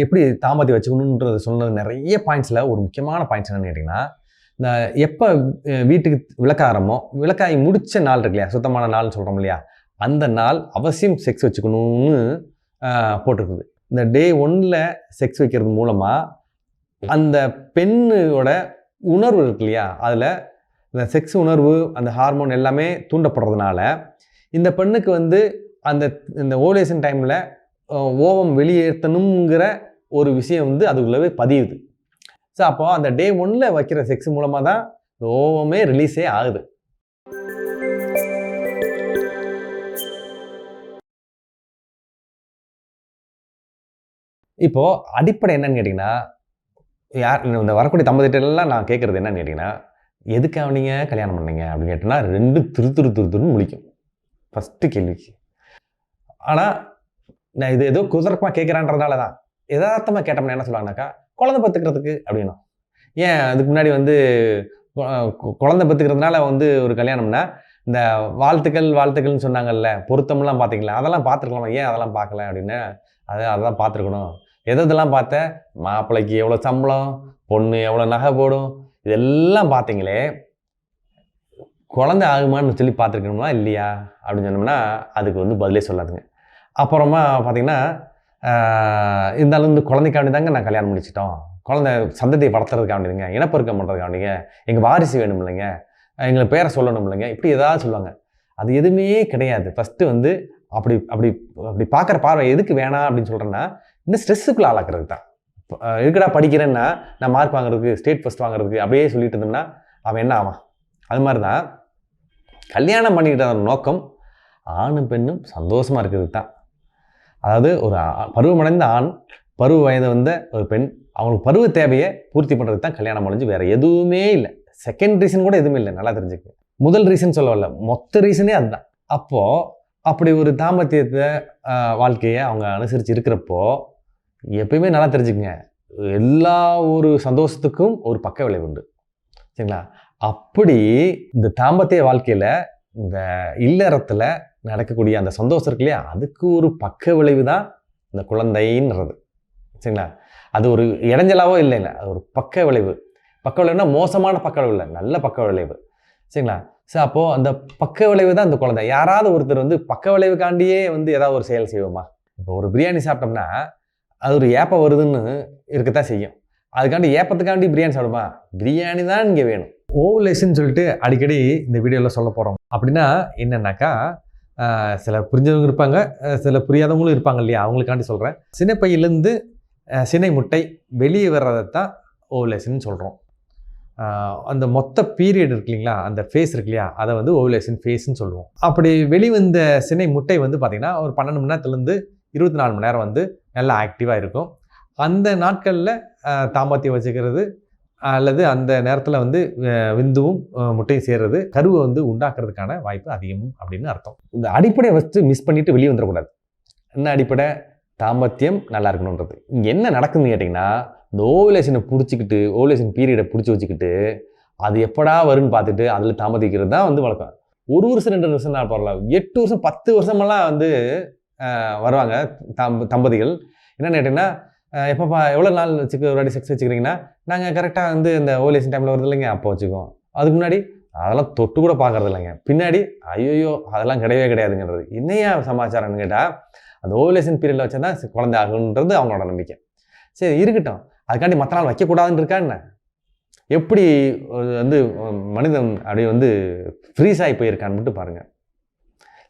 எப்படி தாமதி வச்சுக்கணுன்றது சொன்னது நிறைய பாயிண்ட்ஸில் ஒரு முக்கியமான பாயிண்ட்ஸ் என்னன்னு கேட்டிங்கன்னா இந்த எப்போ வீட்டுக்கு விளக்காரமோ விளக்காய் முடித்த நாள் இருக்கு இல்லையா? சுத்தமான நாள்னு சொல்கிறோம் இல்லையா? அந்த நாள் அவசியம் செக்ஸ் வச்சுக்கணும்னு போட்டிருக்குது. இந்த டே ஒன்னில் செக்ஸ் வைக்கிறது மூலமாக அந்த பெண்ணோட உணர்வு இருக்கு இல்லையா? அதில் இந்த செக்ஸ் உணர்வு அந்த ஹார்மோன் எல்லாமே தூண்டப்படுறதுனால இந்த பெண்ணுக்கு வந்து அந்த இந்த ஓவலேஷன் டைமில் ஓவம் வெளியேற்றணுங்கிற ஒரு விஷயம் வந்து அதுக்குள்ளவே பதியுது. ஸோ அப்போ அந்த டே ஒன்னில் வைக்கிற செக்ஸ் மூலமாக தான் ஓவமே ரிலீஸே ஆகுது. இப்போ அடிப்படை என்னன்னு கேட்டிங்கன்னா யார் இந்த வரக்கூடிய தம்பதிட்டெல்லாம் நான் கேட்குறது என்னன்னு கேட்டிங்கன்னா எதுக்காக நீங்கள் கல்யாணம் பண்ணீங்க? அப்படின்னு கேட்டோன்னா ரெண்டு திரு திரு திரு திருன்னு முழிக்கும். ஃபஸ்ட்டு கேள்விக்கு ஆனால் நான் இது ஏதோ குதர்க்கமாக கேட்குறான்றதுனால தான் யதார்த்தமாக கேட்டோம்னா என்ன சொல்லுவாங்கனாக்கா குழந்தை பத்துக்கிறதுக்கு அப்படின்னும். ஏன் அதுக்கு முன்னாடி வந்து குழந்தை பத்துக்கிறதுனால வந்து ஒரு கல்யாணம்னா இந்த வாழ்த்துக்கள் வாழ்த்துக்கள்னு சொன்னாங்கல்ல பொருத்தம்லாம் பார்த்தீங்களா அதெல்லாம் பார்த்துருக்கலாமா ஏன் அதெல்லாம் பார்க்கல அப்படின்னு? அது அதெல்லாம் பார்த்துருக்கணும் எது எதெல்லாம் பார்த்த? மாப்பிள்ளைக்கு எவ்வளோ சம்பளம் பொண்ணு எவ்வளோ நகை போடும் இதெல்லாம் பார்த்தீங்களே குழந்தை ஆகுமான்னு சொல்லி பார்த்துருக்கணுமா இல்லையா? அப்படின்னு சொன்னோம்னா அதுக்கு வந்து பதிலே சொல்லாதுங்க. அப்புறமா பார்த்தீங்கன்னா இருந்தாலும் இந்த குழந்தைக்காண்டி தாங்க நான் கல்யாணம் முடிச்சிட்டோம். குழந்தை சந்ததியை வளர்த்துறதுக்காண்டிங்க இனப்பெருக்கம் பண்ணுறதுக்காண்டிங்க எங்கள் வாரிசு வேணும் இல்லைங்க எங்களை பேரை சொல்லணும் இல்லைங்க இப்படி ஏதாவது சொல்லுவாங்க. அது எதுவுமே கிடையாது. ஃபஸ்ட்டு வந்து அப்படி அப்படி அப்படி பார்க்குற பார்வை எதுக்கு வேணாம் அப்படின்னு சொல்கிறேன்னா இந்த ஸ்ட்ரெஸ்ஸுக்குள்ள ஆளாக்குறது தான். இருக்கடா எதுக்குடா படிக்கிறேன்னா நான் மார்க் வாங்குறதுக்கு ஸ்டேட் ஃபஸ்ட் வாங்குறதுக்கு அப்படியே சொல்லிட்டு இருந்தோம்னா அவன் என்ன ஆவான்? அது மாதிரி தான் கல்யாணம் பண்ணிக்கிட்ட நோக்கம் ஆணும் பெண்ணும் சந்தோஷமாக இருக்கிறது தான். அதாவது ஒரு பருவமடைந்த ஆண் பருவ வயது வந்த ஒரு பெண் அவங்களுக்கு பருவ தேவையை பூர்த்தி பண்ணுறதுக்கு தான் கல்யாணம் முடிஞ்சு வேறு எதுவுமே இல்லை. செகண்ட் ரீசன் கூட எதுவுமே இல்லை நல்லா தெரிஞ்சுக்க முதல் ரீசன் சொல்ல வரல மொத்த ரீசனே அதுதான். அப்போது அப்படி ஒரு தாம்பத்தியத்தை வாழ்க்கையை அவங்க அனுசரித்து இருக்கிறப்போ எப்பயுமே நல்லா தெரிஞ்சுக்கங்க. எல்லா ஒரு சந்தோஷத்துக்கும் ஒரு பக்க விளைவு உண்டு. சரிங்களா? அப்படி இந்த தாம்பத்திய வாழ்க்கையில் இந்த இல்லறத்தில் நடக்கக்கூடிய அந்த சந்தோஷம் இருக்கு இல்லையா? அதுக்கு ஒரு பக்க விளைவு தான் இந்த குழந்தைன்றது. சரிங்களா? அது ஒரு இடைஞ்சலாவோ இல்லை இல்லை அது ஒரு பக்க விளைவு. பக்க விளைவுனா மோசமான பக்க விளைவு இல்லை நல்ல பக்க விளைவு. சரிங்களா? ஸோ அப்போது அந்த பக்க விளைவு தான் அந்த குழந்தை. யாராவது ஒருத்தர் வந்து பக்க விளைவுக்காண்டியே வந்து ஏதாவது ஒரு செயல் செய்வோமா? இப்போ ஒரு பிரியாணி சாப்பிட்டோம்னா அது ஒரு ஏப்பம் வருதுன்னு இருக்கத்தான் செய்யும். அதுக்காண்டி ஏப்பத்துக்காண்டி பிரியாணி சாப்பிடுமா? பிரியாணி தான் இங்கே வேணும். ஓவலேஷன் சொல்லிட்டு அடிக்கடி இந்த வீடியோவில் சொல்ல போகிறோம் அப்படின்னா என்னென்னாக்கா சில புரிஞ்சவங்க இருப்பாங்க. சில புரியாதவங்களும் இருப்பாங்க இல்லையா? அவங்களுக்காண்டி சொல்கிறேன் சினைப்பையிலேருந்து சினை முட்டை வெளியே வர்றதை தான் ஓவலேஷன் சொல்கிறோம் அந்த மொத்த பீரியட் இருக்கு இல்லைங்களா? அந்த ஃபேஸ் இருக்கு இல்லையா? அதை வந்து ஓவலேஷன் ஃபேஸ்ன்னு சொல்லுவோம். அப்படி வெளிவந்த சினை முட்டை வந்து பார்த்திங்கன்னா ஒரு பன்னெண்டு மணி நேரத்துலேருந்து இருபத்தி நாலு மணி நேரம் வந்து நல்லா ஆக்டிவாக இருக்கும். அந்த நாட்களில் தாம்பத்தியம் வச்சுக்கிறது அல்லது அந்த நேரத்தில் வந்து விந்துவும் முட்டையும் சேர்றது கருவை வந்து உண்டாக்குறதுக்கான வாய்ப்பு அதிகம் அப்படின்னு அர்த்தம். இந்த அடிப்படையை ஃபஸ்ட்டு மிஸ் பண்ணிவிட்டு வெளியே வந்துடக்கூடாது என்ன அடிப்படை? தாம்பத்தியம் நல்லா இருக்கணுன்றது இங்கே என்ன நடக்குதுன்னு கேட்டிங்கன்னா இந்த ஓவலேஷனை பிடிச்சிக்கிட்டு ஓவலேஷன் பீரியடை பிடிச்சி வச்சுக்கிட்டு அது எப்படா வரும்னு பார்த்துட்டு அதில் தாமதிக்கிறது தான் வந்து வழக்கம். ஒரு வருஷம் ரெண்டு வருஷம் நான் பரவாயில்ல. எட்டு வருஷம் பத்து வருஷமெல்லாம் வந்து வருவாங்க தம்ப தம்பதிகள். என்னென்னு கேட்டிங்கன்னா எப்போப்பா எவ்வளோ நாள் வச்சுக்க ஒரு வாட்டி செக்ஸ் வச்சுக்கிறீங்கன்னா நாங்கள் கரெக்டாக வந்து இந்த ஓவலேஷன் டைமில் வருது இல்லைங்க அப்போ வச்சுக்குவோம். அதுக்கு முன்னாடி அதெல்லாம் தொட்டு கூட பார்க்கறது இல்லைங்க. பின்னாடி ஐயோயோ அதெல்லாம் கிடையவே கிடையாதுங்கிறது. என்னையா சமாச்சாரம்னு கேட்டால் அந்த ஓவலேஷன் பீரியடில் வச்சா தான் குழந்தை ஆகுன்றது அவங்களோட நம்பிக்கை. சரி இருக்கட்டும். அதுக்காண்டி மற்ற நாள் வைக்கக்கூடாதுன்னு இருக்கா என்ன? எப்படி வந்து மனிதன் அப்படி வந்து ஃப்ரீஸ் ஆகி போயிருக்கான்னு மட்டும் பாருங்கள்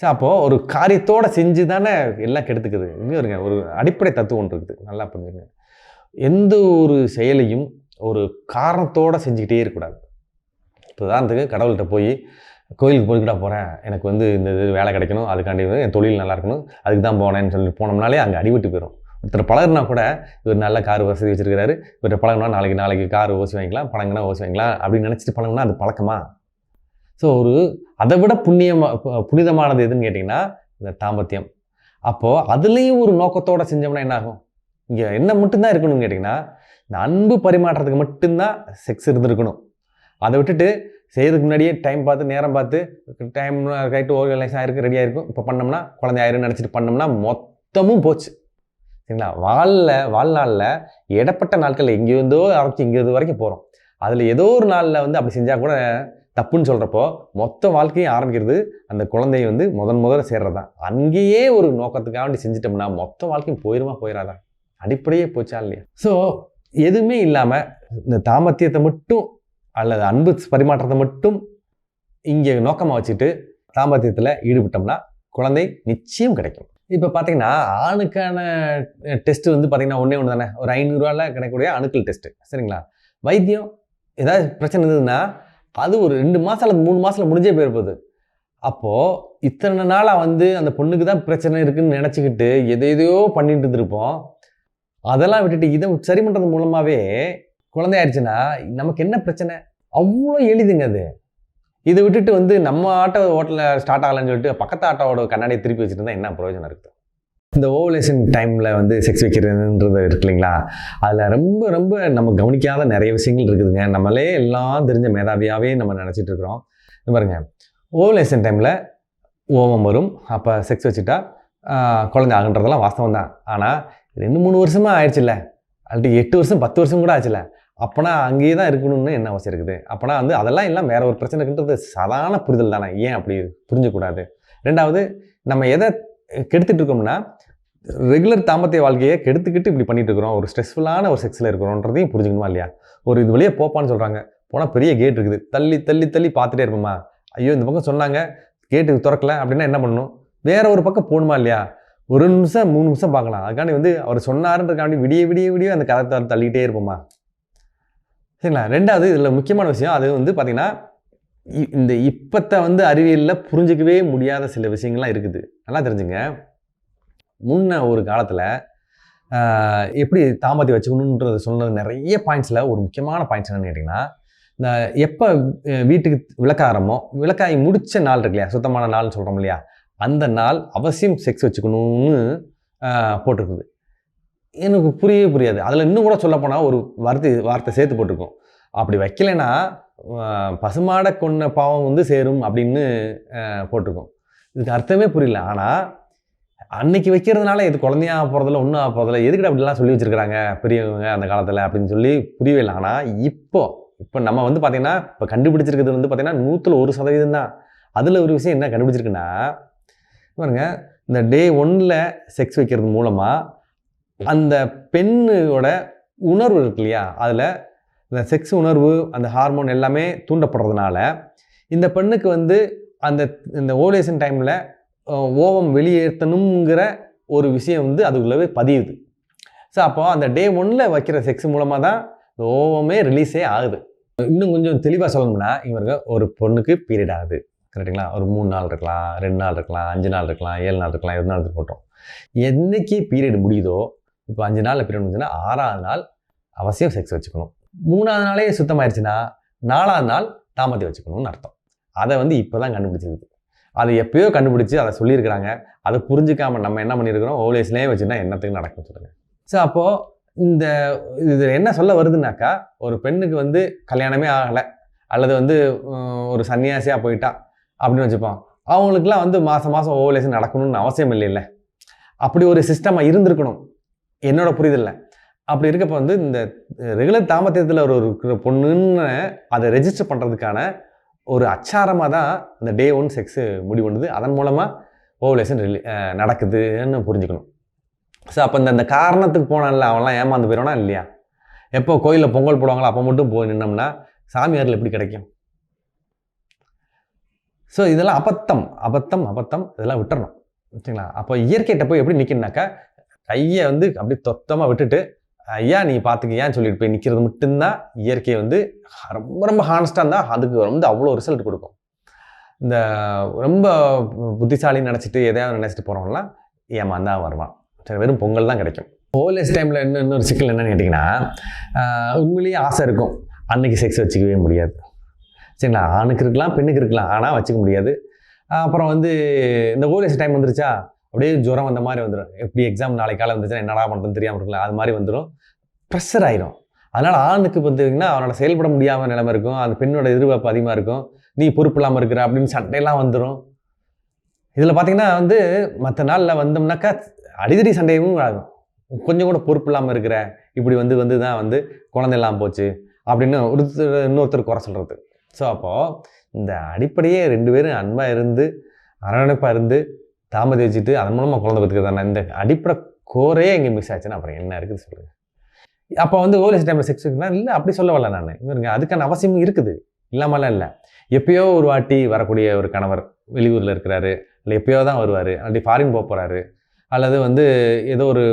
ஸோ அப்போது ஒரு காரியத்தோடு செஞ்சு தானே எல்லாம் கெடுத்துக்குது. இங்கே இருங்க ஒரு அடிப்படை தத்துவம் ஒன்று இருக்குது. நல்லா புரிஞ்சுங்க எந்த ஒரு செயலையும் ஒரு காரணத்தோடு செஞ்சுக்கிட்டே இருக்கக்கூடாது. இப்போ உதாரணத்துக்கு கடவுள்கிட்ட போய் கோயிலுக்கு போய்கிட்டா போகிறேன் எனக்கு வந்து இந்த இது வேலை கிடைக்கணும் அதுக்காண்டி வந்து என் தொழில் நல்லா இருக்கணும் அதுக்கு தான் போனேன்னு சொல்லி போனோம்னாலே அங்கே அடிபட்டு போயிடும் ஒருத்தர் பழகுனா கூட இவர் நல்ல கார் வசதி வச்சுருக்கிறாரு இவர் பழகுனா நாளைக்கு நாளைக்கு கார் ஓசி வாங்கிக்கலாம் பழங்கினா ஓசி வாங்கிக்கலாம் அப்படின்னு நினச்சிட்டு பழகினா அது பழக்கமா? ஸோ ஒரு அதை விட புண்ணியமாக புனிதமானது எதுன்னு கேட்டிங்கன்னா இந்த தாம்பத்தியம். அப்போது அதுலேயும் ஒரு நோக்கத்தோடு செஞ்சோம்னா என்ன ஆகும் இங்கே என்ன மட்டும்தான் இருக்கணும்னு கேட்டிங்கன்னா இந்த அன்பு பரிமாற்றத்துக்கு மட்டும்தான் செக்ஸ் இருந்திருக்கணும். அதை விட்டுட்டு செய்கிறதுக்கு முன்னாடியே டைம் பார்த்து நேரம் பார்த்து டைம் ரைட்டு ஆர்கனைஸ் ஆகிருக்கு ரெடியாக இருக்கும் இப்போ பண்ணோம்னா குழந்தை ஆயிரும் நினச்சிட்டு பண்ணோம்னா மொத்தமும் போச்சு. சரிங்களா? வாழ்ல வாழ்நாளில் இடப்பட்ட நாட்கள் எங்கேருந்தோ ஆரம்பிச்சு இங்கே வரைக்கும் போகிறோம் அதில் ஏதோ ஒரு நாளில் வந்து அப்படி செஞ்சால் கூட தப்புன்னு சொல்கிறப்போ மொத்த வாழ்க்கையும் ஆரம்பிக்கிறது அந்த குழந்தைய வந்து முதன் முதல்ல சேர்றது தான் அங்கேயே ஒரு நோக்கத்துக்காக வேண்டி செஞ்சிட்டோம்னா மொத்த வாழ்க்கையும் போயிருமா போயிடாதா அடிப்படையே போச்சா இல்லையா? ஸோ எதுவுமே இல்லாமல் இந்த தாமத்தியத்தை மட்டும் அல்லது அன்பு பரிமாற்றத்தை மட்டும் இங்கே நோக்கமாக வச்சுட்டு தாம்பத்தியத்தில் ஈடுபட்டோம்னா குழந்தை நிச்சயம் கிடைக்கும். இப்போ பார்த்தீங்கன்னா ஆணுக்கான டெஸ்ட்டு வந்து பார்த்தீங்கன்னா ஒன்றே ஒன்று தானே ஒரு ஐநூறுரூவால கிடைக்கக்கூடிய அணுக்கள் டெஸ்ட்டு சரிங்களா? வைத்தியம் ஏதாவது பிரச்சனை இருந்ததுன்னா அது ஒரு ரெண்டு மாதம் அல்லது மூணு மாதத்தில் முடிஞ்சே போயிருப்பது. அப்போது இத்தனை நாளாக வந்து அந்த பொண்ணுக்கு தான் பிரச்சனை இருக்குன்னு நினச்சிக்கிட்டு எதை எதையோ பண்ணிட்டு இருந்திருப்போம். அதெல்லாம் விட்டுட்டு இதை சரி பண்ணுறது மூலமாகவே குழந்தையாயிருச்சுன்னா நமக்கு என்ன பிரச்சனை? அவ்வளோ எளிதுங்க அது. இதை விட்டுட்டு வந்து நம்ம ஆட்டோ ஹோட்டலில் ஸ்டார்ட் ஆகலைன்னு சொல்லிட்டு பக்கத்து ஆட்டோவோட கண்ணாடியை திருப்பி வச்சுட்டு இருந்தால் என்ன பிரயோஜனம் இருக்குது இந்த ஓவலேஷன் டைமில் வந்து செக்ஸ் வைக்கிறதுன்றது இருக்கு இல்லைங்களா? அதில் ரொம்ப ரொம்ப நம்ம கவனிக்காத நிறைய விஷயங்கள் இருக்குதுங்க. நம்மளே எல்லாம் தெரிஞ்ச மேதாவியாகவே நம்ம நினச்சிட்டு இருக்கிறோம். பாருங்க. ஓவலேஷன் டைமில் ஓவம் வரும். அப்போ செக்ஸ் வச்சுட்டா குழந்தை ஆகுன்றதெல்லாம் வாஸ்தவம் தான். ஆனால் ரெண்டு மூணு வருஷமாக ஆயிடுச்சுல்ல. அல்லது எட்டு வருஷம் பத்து வருஷம் கூட ஆச்சுல்ல. அப்போனா அங்கேயே தான் இருக்கணும்னு என்ன அவசியம் இருக்குது? அப்போனா வந்து அதெல்லாம் எல்லாம் வேற ஒரு பிரச்சனை இருக்குன்றது சாதாரண புரிதல் தானே. ஏன் அப்படி புரிஞ்சக்கூடாது ரெண்டாவது நம்ம எதை கெடுத்துட்டு இருக்கோம்னா ரெகுலர் தாம்பத்திய வாழ்க்கையை கெடுத்துக்கிட்டு இப்படி பண்ணிட்டு இருக்கிறோம் ஒரு ஸ்ட்ரெஸ்ஃபுல்லான ஒரு செக்ஸில் இருக்கிறோன்றதையும் புரிஞ்சுக்கணுமா இல்லையா? ஒரு இது வழியே போப்பான்னு சொல்கிறாங்க போனால் பெரிய கேட் இருக்குது. தள்ளி தள்ளி தள்ளி பார்த்துட்டே இருப்போமா? ஐயோ இந்த பக்கம் சொன்னாங்க. கேட்டு திறக்கல அப்படின்னா என்ன பண்ணணும்? வேற ஒரு பக்கம் போகணுமா இல்லையா? ஒரு நிமிஷம் மூணு நிமிஷம் பார்க்கலாம். அதுக்காண்டி வந்து அவர் சொன்னாருன்றக்காண்டி விடிய விடிய விடிய அந்த கதை தள்ளிகிட்டே தள்ளிட்டே இருப்போமா? சரிங்களா? ரெண்டாவது இதில் முக்கியமான விஷயம். அது வந்து பார்த்திங்கன்னா இ- இந்த இப்பத்தை வந்து அறிவியலில் புரிஞ்சிக்கவே முடியாத சில விஷயங்கள்லாம் இருக்குது. நல்லா தெரிஞ்சுங்க. முன்ன ஒரு காலத்தில் எப்படி தாமதி வச்சுக்கணுன்றது சொன்னது நிறைய பாயிண்ட்ஸில் ஒரு முக்கியமான பாயிண்ட்ஸ் என்னன்னு கேட்டிங்கன்னா இந்த எப்போ வீட்டுக்கு விளக்காரமோ விளக்காய் முடித்த நாள் இருக்கு இல்லையா சுத்தமான நாள்னு சொல்கிறோம் இல்லையா அந்த நாள் அவசியம் செக்ஸ் வச்சுக்கணும்னு போட்டிருக்குது. எனக்கு புரியவே புரியாது. அதில் இன்னும் கூட சொல்லப்போனால் ஒரு வார்த்தை வார்த்தை சேர்த்து போட்டிருக்கோம். அப்படி வைக்கலைன்னா பசுமாடை கொன்ன பாவம் வந்து சேரும் அப்படின்னு போட்டிருக்கோம். இதுக்கு அர்த்தமே புரியல. ஆனால் அன்னைக்கு வைக்கிறதுனால இது குழந்தையா போகிறதில்ல ஒன்றும் ஆக போகிறதில்ல எதுக்கிட்ட அப்படிலாம் சொல்லி வச்சுருக்காங்க பெரியவங்க அந்த காலத்தில் அப்படின்னு சொல்லி புரியவே இல்லை ஆனால் இப்போ இப்போ நம்ம வந்து பார்த்திங்கன்னா இப்போ கண்டுபிடிச்சிருக்கிறது வந்து பார்த்திங்கன்னா நூற்றில் ஒரு சதவீதம் தான். அதில் ஒரு விஷயம் என்ன கண்டுபிடிச்சிருக்குன்னா பாருங்க இந்த டே ஒன்னில் செக்ஸ் வைக்கிறது மூலமாக அந்த பெண்ணோட உணர்வு இருக்கு இல்லையா? அதில் இந்த செக்ஸ் உணர்வு அந்த ஹார்மோன் எல்லாமே தூண்டப்படுறதுனால இந்த பெண்ணுக்கு வந்து அந்த இந்த ஓவலேஷன் டைமில் ஓவம் வெளியேற்றணுங்கிற ஒரு விஷயம் வந்து அதுக்குள்ளவே பதியுது. ஸோ அப்போ அந்த டே ஒன்னில் வைக்கிற செக்ஸ் மூலமாக தான் இந்த ஓவமே ரிலீஸே ஆகுது. இன்னும் கொஞ்சம் தெளிவாக சொல்லணும்னா இவருக்கு ஒரு பொண்ணுக்கு பீரியட் ஆகுது. கரெக்டுங்களா ஒரு மூணு நாள் இருக்கலாம் ரெண்டு நாள் இருக்கலாம் அஞ்சு நாள் இருக்கலாம் ஏழு நாள் இருக்கலாம் எது நாள் போட்டோம். என்றைக்கு பீரியட் முடியுதோ இப்போ அஞ்சு நாளில் பீரியட் முடிஞ்சுன்னா ஆறாவது நாள் அவசியம் செக்ஸ் வச்சுக்கணும். மூணாவது நாளே சுத்தமாயிருச்சுன்னா நாலாவது நாள் தாமதி வச்சுக்கணும்னு அர்த்தம். அதை வந்து இப்போ தான் கண்டுபிடிச்சிருக்குது அதை எப்பயோ கண்டுபிடிச்சி அதை சொல்லியிருக்கிறாங்க. அதை புரிஞ்சிக்காமல் நம்ம என்ன பண்ணியிருக்கிறோம்? ஓவலேஸ்லேயே வச்சுன்னா என்னத்துக்கு நடக்கும் சொல்லுங்கள் ஸோ அப்போது இந்த இது என்ன சொல்ல வருதுனாக்கா ஒரு பெண்ணுக்கு வந்து கல்யாணமே ஆகலை. அல்லது வந்து ஒரு சன்னியாசியாக போயிட்டா அப்படின்னு வச்சுப்போம். அவங்களுக்குலாம் வந்து மாதம் மாதம் ஓவலேஷன் நடக்கணும்னு அவசியம் இல்லைல்ல. அப்படி ஒரு சிஸ்டமாக இருந்திருக்கணும். என்னோட புரிதல்ல. அப்படி இருக்கப்போ வந்து இந்த ரெகுலர் தாமத்தியத்தில் ஒரு இருக்கிற பொண்ணுன்னு அதை ரெஜிஸ்டர் பண்ணுறதுக்கான ஒரு அச்சாரமாக தான் இந்த டே ஒன் செக்ஸு முடிவுண்டுது அதன் மூலமாக ஓவலேஷன் நடக்குதுன்னு புரிஞ்சுக்கணும். ஸோ அப்போ இந்த அந்த காரணத்துக்கு போனான்ல அவன்லாம் ஏமாந்து போயிடுவானா இல்லையா? எப்போ கோயிலில் பொங்கல் போடுவாங்களோ அப்போ மட்டும் போய் நின்னோம்னா சாமியாரில் எப்படி கிடைக்கும்? ஸோ இதெல்லாம் அபத்தம் அபத்தம் அபத்தம் இதெல்லாம் விட்டுறணும். ஓகேங்களா அப்போ இயற்கையிட்ட போய் எப்படி நிற்கணுனாக்கா கையை வந்து அப்படியே தொத்தமாக விட்டுட்டு ஐயா நீ பார்த்துக்கியான்னு சொல்லிட்டு போய் நிற்கிறது மட்டும்தான் இயற்கையை வந்து ரொம்ப ரொம்ப ஹானஸ்டாக இருந்தால் அதுக்கு வந்து அவ்வளோ ரிசல்ட் கொடுக்கும். இந்த ரொம்ப புத்திசாலின்னு நினச்சிட்டு எதையாவது நினச்சிட்டு போகிறவங்களாம் ஏமாந்தா வருவான். சரி வெறும் பொங்கல் தான் கிடைக்கும். போலீஸ் டைமில் இன்னும் இன்னொரு சிக்கல் என்னன்னு கேட்டிங்கன்னா உண்மையிலேயே ஆசை இருக்கும். அன்னைக்கு செக்ஸ் வச்சுக்கவே முடியாது. சரிங்களா? ஆணுக்கு இருக்கலாம் பெண்ணுக்கு இருக்கலாம் ஆனால் வச்சுக்க முடியாது. அப்புறம் வந்து இந்த ஓவலேஸ் டைம் வந்துருச்சா? அப்படியே ஜுரம் வந்த மாதிரி வந்துடும் எப்படி எக்ஸாம் நாளைக்கு காலை வந்துச்சுன்னா என்னடா பண்ணுறதுன்னு தெரியாமல் இருக்கலாம் அது மாதிரி வந்துடும் ப்ரெஷர் ஆயிரும். அதனால் ஆணுக்கு பார்த்தீங்கன்னா அவனோட செயல்பட முடியாமல் நிலைமை இருக்கும். அந்த பெண்ணோட எதிர்பார்ப்பு அதிகமாக இருக்கும். நீ பொறுப்பு இல்லாமல் இருக்கிற அப்படின்னு சண்டையெல்லாம் வந்துடும் இதில் பார்த்தீங்கன்னா வந்து மற்ற நாளில் வந்தோம்னாக்கா அடிதடி சண்டையும் ஆகும் கொஞ்சம் கூட பொறுப்பு இல்லாமல் இருக்கிற இப்படி வந்து வந்து தான் வந்து குழந்தை இல்லாமல் போச்சு அப்படின்னு ஒருத்தர் இன்னொருத்தர் குறை சொல்கிறது ஸோ அப்போது இந்த அடிப்படையே ரெண்டு பேரும் அன்பாக இருந்து அரவணைப்பாக இருந்து தாமதிச்சுட்டு அதன் மூலமாக குழந்தை பெற்றுக்கிறதான இந்த அடிப்படை கோரே இங்கே மிஸ் ஆச்சுன்னா அப்புறம் என்ன இருக்குது சொல்லுங்கள் அப்போ வந்து ஓலிஸ் டைமில் செக்ஸ் இருக்குன்னா இல்லை அப்படி சொல்ல வரல நான். இவருங்க அதுக்கான அவசியம் இருக்குது. இல்லாமலாம் இல்லை. எப்பயோ ஒரு வாட்டி வரக்கூடிய ஒரு கணவர் வெளியூரில் இருக்கிறாரு இல்லை எப்பயோ தான் வருவார் அப்படி ஃபாரின் போக போகிறாரு அல்லது வந்து ஏதோ ஒரு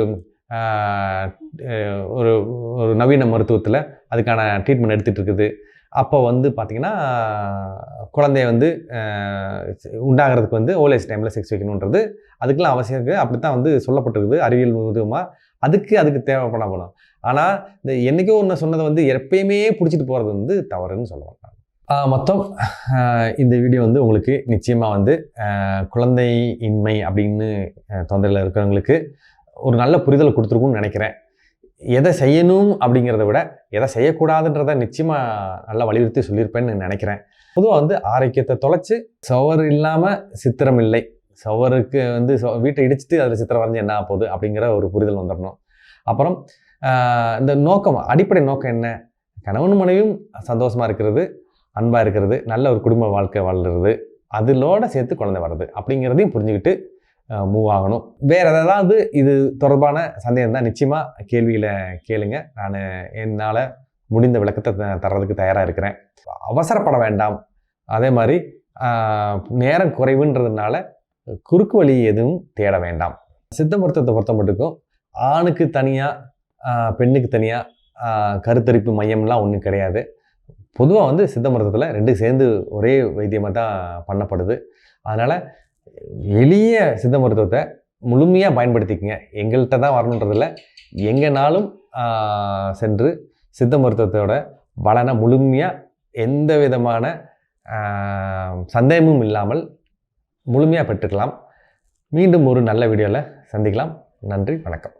ஒரு ஒரு நவீன மருத்துவத்தில் அதுக்கான ட்ரீட்மெண்ட் எடுத்துகிட்டு இருக்குது. அப்போ வந்து பார்த்திங்கன்னா குழந்தைய வந்து உண்டாகிறதுக்கு வந்து ஓலேஜ் டைமில் செக்ஸ் வைக்கணுன்றது அதுக்கெல்லாம் அவசியம் இருக்குது அப்படி தான் வந்து சொல்லப்பட்டிருக்குது அறிவியல் மூலமாக அதுக்கு அதுக்கு தேவைப்பட போகணும் ஆனால் இந்த என்றைக்கோ ஒன்று சொன்னதை வந்து எப்பயுமே பிடிச்சிட்டு போகிறது வந்து தவறுன்னு சொல்லுவாங்க. மொத்தம் இந்த வீடியோ வந்து உங்களுக்கு நிச்சயமாக வந்து குழந்தை இன்மை அப்படின்னு ஆஹ், தொந்தரவில் இருக்கிறவங்களுக்கு ஒரு நல்ல புரிதல் கொடுத்துருக்கும்னு நினைக்கிறேன். எதை செய்யணும் அப்படிங்கிறத விட எதை செய்யக்கூடாதுன்றத நிச்சயமாக நல்லா வலியுறுத்தி சொல்லியிருப்பேன்னு நினைக்கிறேன். பொதுவாக வந்து ஆரோக்கியத்தை தொலைச்சி சவர் இல்லாமல் சித்திரம் இல்லை. சவருக்கு வந்து ச- வீட்டை இடிச்சிட்டு அதில் சித்திரம் வரைஞ்சி என்ன ஆகுது போகுது அப்படிங்கிற ஒரு புரிதல் வந்துடணும் அப்புறம் இந்த நோக்கம் அடிப்படை நோக்கம் என்ன? கணவன் மனைவியும் சந்தோஷமாக இருக்கிறது அன்பாக இருக்கிறது நல்ல ஒரு குடும்ப வாழ்க்கை வாழ்கிறது அதிலோடு சேர்த்து குழந்தை வர்றது அப்படிங்கிறதையும் புரிஞ்சுக்கிட்டு மூவ் ஆகணும். வேறு ஏதாவது இது தொடர்பான சந்தேகம் தான் நிச்சயமாக கேள்வியில் கேளுங்க. நான் என்னால் முடிந்த விளக்கத்தை த- தர்றதுக்கு தயாராக இருக்கிறேன். அவசரப்பட வேண்டாம். அதே மாதிரி நேரம் குறைவுன்றதுனால குறுக்கு வழி எதுவும் தேட வேண்டாம். சித்த மருத்துவத்தை பொறுத்த மட்டுக்கும் ஆணுக்கு தனியாக பெண்ணுக்கு தனியாக கருத்தரிப்பு மையம்லாம் ஒன்றும் கிடையாது. பொதுவாக வந்து சித்த மருத்துவத்தில் ரெண்டும் சேர்ந்து ஒரே வைத்தியமாக தான் பண்ணப்படுது. அதனால் எளிய சித்த மருத்துவத்தை முழுமையாக பயன்படுத்திக்கங்க. எங்கள்கிட்ட தான் வரணுன்றதில்ல எங்கேனாலும் சென்று சித்த மருத்துவத்தோட பலனை முழுமையாக எந்த விதமான சந்தேகமும் இல்லாமல் முழுமையாக பெற்றுக்கலாம். மீண்டும் ஒரு நல்ல வீடியோவில் சந்திக்கலாம். நன்றி வணக்கம்.